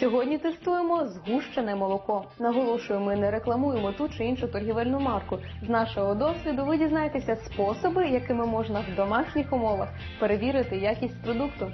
Сьогодні тестуємо згущене молоко. Наголошую, ми не рекламуємо ту чи іншу торгівельну марку. З нашого досвіду ви дізнаєтеся способи, якими можна в домашніх умовах перевірити якість продукту.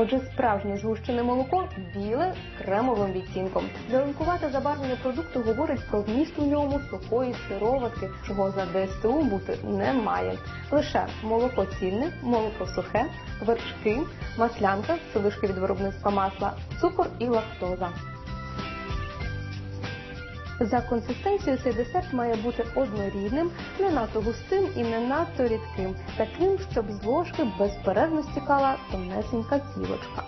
Отже, справжнє згущене молоко біле з кремовим відтінком. Зеленкувате забарвлення продукту говорить про вміст у ньому сухої сироватки, чого за ДСТУ бути не має. Лише молоко цільне, молоко сухе, вершки, маслянка, солишки від виробництва масла, цукор і лактоза. За консистенцією цей десерт має бути однорідним, не надто густим і не надто рідким, таким, щоб з ложки безперервно стікала тонесенька цілочка.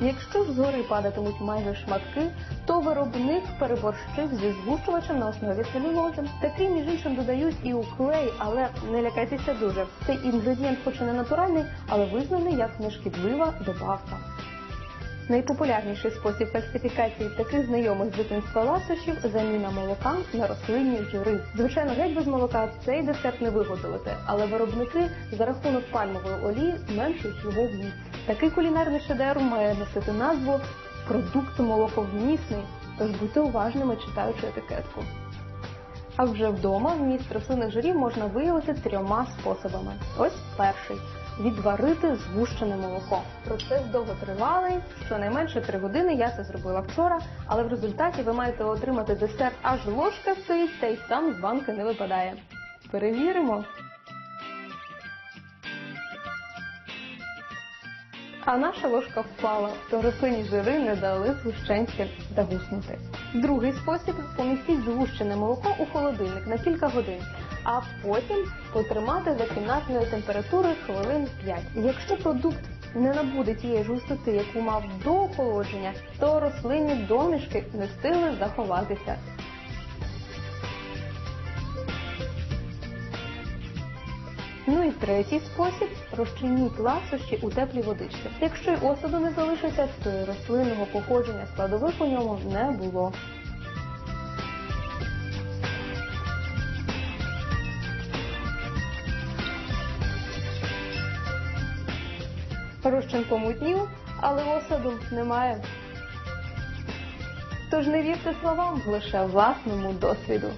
Якщо ж згори падатимуть майже шматки, то виробник переборщив зі згущувачем на основі целюлози. Такий, між іншим, додають і у клей, але не лякайтеся дуже. Цей інгредієнт, хоч і не натуральний, але визнаний як нешкідлива добавка. Найпопулярніший спосіб фальсифікації таких знайомих з дитинства ласощів заміна молока на рослинні жири. Звичайно, геть без молока цей десерт не виготовити, але виробники за рахунок пальмової олії зменшують його вміст. Такий кулінарний шедевр має носити назву продукт молоковмісний, тож будьте уважними, читаючи етикетку. А вже вдома вміст рослинних жирів можна виявити трьома способами. Ось перший відварити згущене молоко. Процес довготривалий, щонайменше 3 години. Я це зробила вчора, але в результаті ви маєте отримати десерт, аж ложка стоїть, та й сам з банки не випадає. Перевіримо. А наша ложка впала, то рослинні жири не дали згущенці загуснути. Другий спосіб помістіть згущене молоко у холодильник на кілька годин, а потім потримати за кімнатною температурою хвилин 5. Якщо продукт не набуде тієї ж густоти, яку мав до охолодження, то рослинні домішки не встигли заховатися. Ну і третій спосіб розчиніть ласощі у теплій водичці. Якщо й осаду не залишиться, то й рослинного походження складових у ньому не було. Розчин помутнів, але осаду немає. Тож не вірте словам лише власному досвіду.